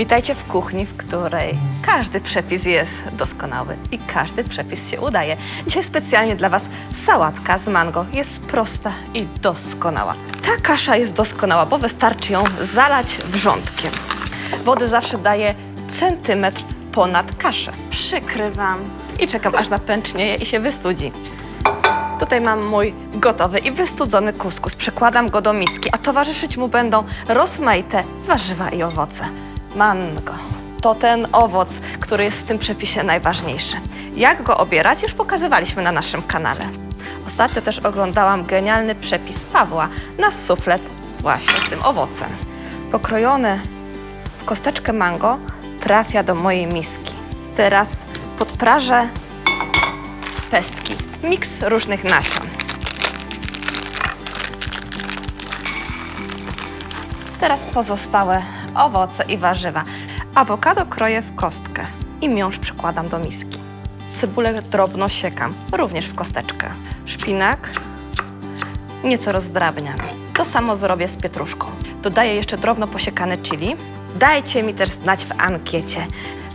Witajcie w kuchni, w której każdy przepis jest doskonały i każdy przepis się udaje. Dzisiaj specjalnie dla Was sałatka z mango jest prosta i doskonała. Ta kasza jest doskonała, bo wystarczy ją zalać wrzątkiem. Wody zawsze daje centymetr ponad kaszę. Przykrywam i czekam aż napęcznieje i się wystudzi. Tutaj mam mój gotowy i wystudzony kuskus. Przekładam go do miski, a towarzyszyć mu będą rozmaite warzywa i owoce. Mango. To ten owoc, który jest w tym przepisie najważniejszy. Jak go obierać, już pokazywaliśmy na naszym kanale. Ostatnio też oglądałam genialny przepis Pawła na suflet właśnie z tym owocem. Pokrojony w kosteczkę mango trafia do mojej miski. Teraz podprażę pestki. Miks różnych nasion. Teraz pozostałe owoce i warzywa. Awokado kroję w kostkę i miąższ przykładam do miski. Cebulę drobno siekam, również w kosteczkę. Szpinak nieco rozdrabniam. To samo zrobię z pietruszką. Dodaję jeszcze drobno posiekane chili. Dajcie mi też znać w ankiecie,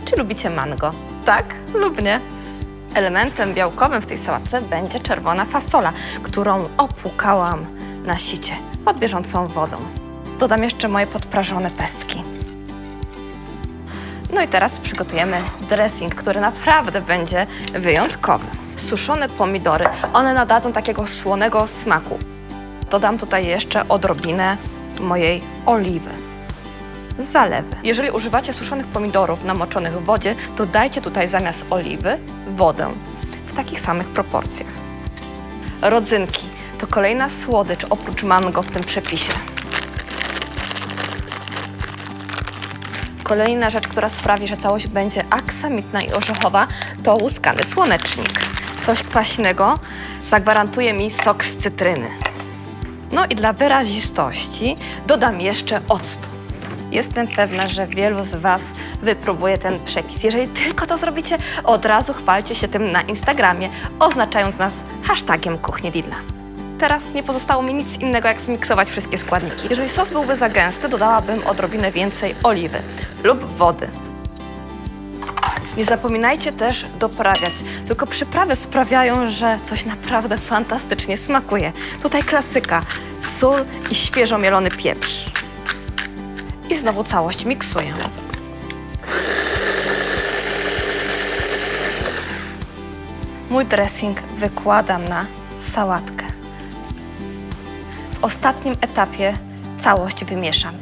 czy lubicie mango. Tak lub nie. Elementem białkowym w tej sałatce będzie czerwona fasola, którą opłukałam na sicie pod bieżącą wodą. Dodam jeszcze moje podprażone pestki. No i teraz przygotujemy dressing, który naprawdę będzie wyjątkowy. Suszone pomidory, one nadadzą takiego słonego smaku. Dodam tutaj jeszcze odrobinę mojej oliwy. Zalewy. Jeżeli używacie suszonych pomidorów namoczonych w wodzie, to dajcie tutaj zamiast oliwy wodę w takich samych proporcjach. Rodzynki to kolejna słodycz oprócz mango w tym przepisie. Kolejna rzecz, która sprawi, że całość będzie aksamitna i orzechowa, to łuskany słonecznik. Coś kwaśnego zagwarantuje mi sok z cytryny. No i dla wyrazistości dodam jeszcze octu. Jestem pewna, że wielu z Was wypróbuje ten przepis. Jeżeli tylko to zrobicie, od razu chwalcie się tym na Instagramie, oznaczając nas hashtagiem Kuchnie Lidla. Teraz nie pozostało mi nic innego, jak zmiksować wszystkie składniki. Jeżeli sos byłby za gęsty, dodałabym odrobinę więcej oliwy lub wody. Nie zapominajcie też doprawiać, tylko przyprawy sprawiają, że coś naprawdę fantastycznie smakuje. Tutaj klasyka, sól i świeżo mielony pieprz. I znowu całość miksuję. Mój dressing wykładam na sałatkę. W ostatnim etapie całość wymieszam.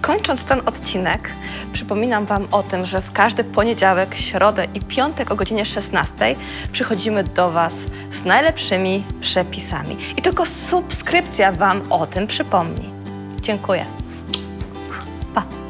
Kończąc ten odcinek, przypominam Wam o tym, że w każdy poniedziałek, środę i piątek o godzinie 16 przychodzimy do Was z najlepszymi przepisami. I tylko subskrypcja Wam o tym przypomni. Dziękuję. Pa!